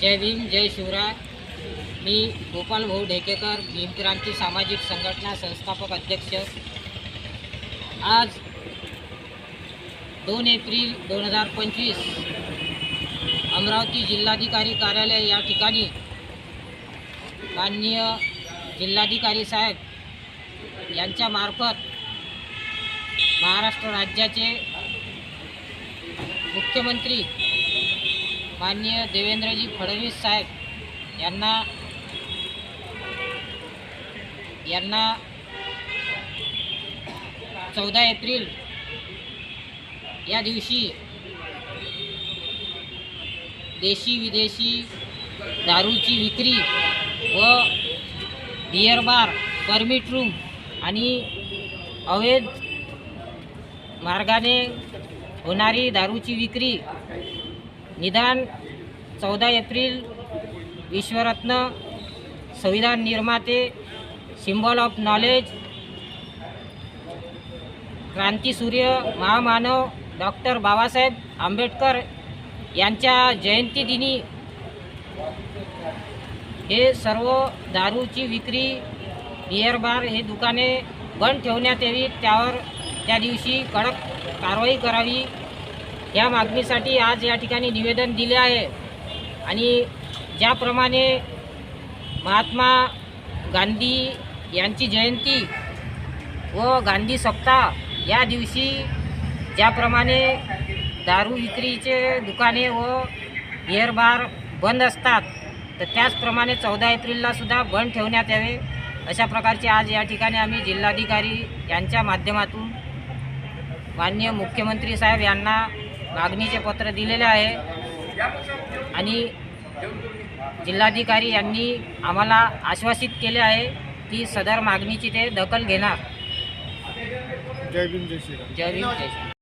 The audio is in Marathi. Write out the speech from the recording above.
जय भीम जय शिवराय. मी गोपाल भाऊ ढेकेकर भीमक्रांती सामाजिक संघटना संस्थापक अध्यक्ष. आज दोन एप्रिल दोन हजार पंचवीस अमरावती जिल्हाधिकारी कार्यालय या ठिकाणी माननीय जिल्हाधिकारी साहेब यांच्यामार्फत महाराष्ट्र राज्याचे मुख्यमंत्री माननीय देवेंद्रजी फडणवीस साहेब यांना यांना चौदा एप्रिल या दिवशी देशी विदेशी दारूची विक्री व बियर बार परमिट रूम आणि अवैध मार्गाने होणारी दारूची विक्री निदान चौदा एप्रिल विश्वरत्न संविधान निर्माते सिम्बॉल ऑफ नॉलेज क्रांतीसूर्य महामानव डॉक्टर बाबासाहेब आंबेडकर यांच्या जयंतीदिनी हे सर्व दारूची विक्री बियर बार हे दुकाने बंद ठेवण्यात यावी. त्यावर त्या दिवशी कडक कारवाई करावी. या मागणीसाठी आज या ठिकाणी निवेदन दिले आहे. आणि ज्याप्रमाणे महात्मा गांधी यांची जयंती व गांधी सप्ताह या दिवशी ज्याप्रमाणे दारू विक्रीचे दुकाने व एअरबार बंद असतात तर त्याचप्रमाणे चौदा एप्रिललासुद्धा बंद ठेवण्यात यावे. अशा प्रकारचे आज या ठिकाणी आम्ही जिल्हाधिकारी यांच्या माध्यमातून माननीय मुख्यमंत्री साहेब यांना मागणीचे पत्र दिलेले आहे. आणि जिल्हाधिकारी यांनी आम्हाला आश्वासित केले आहे की सदर मागणीची ते दखल घेणार. जय भीम जय श्रीराम. जय भीम जय श्री-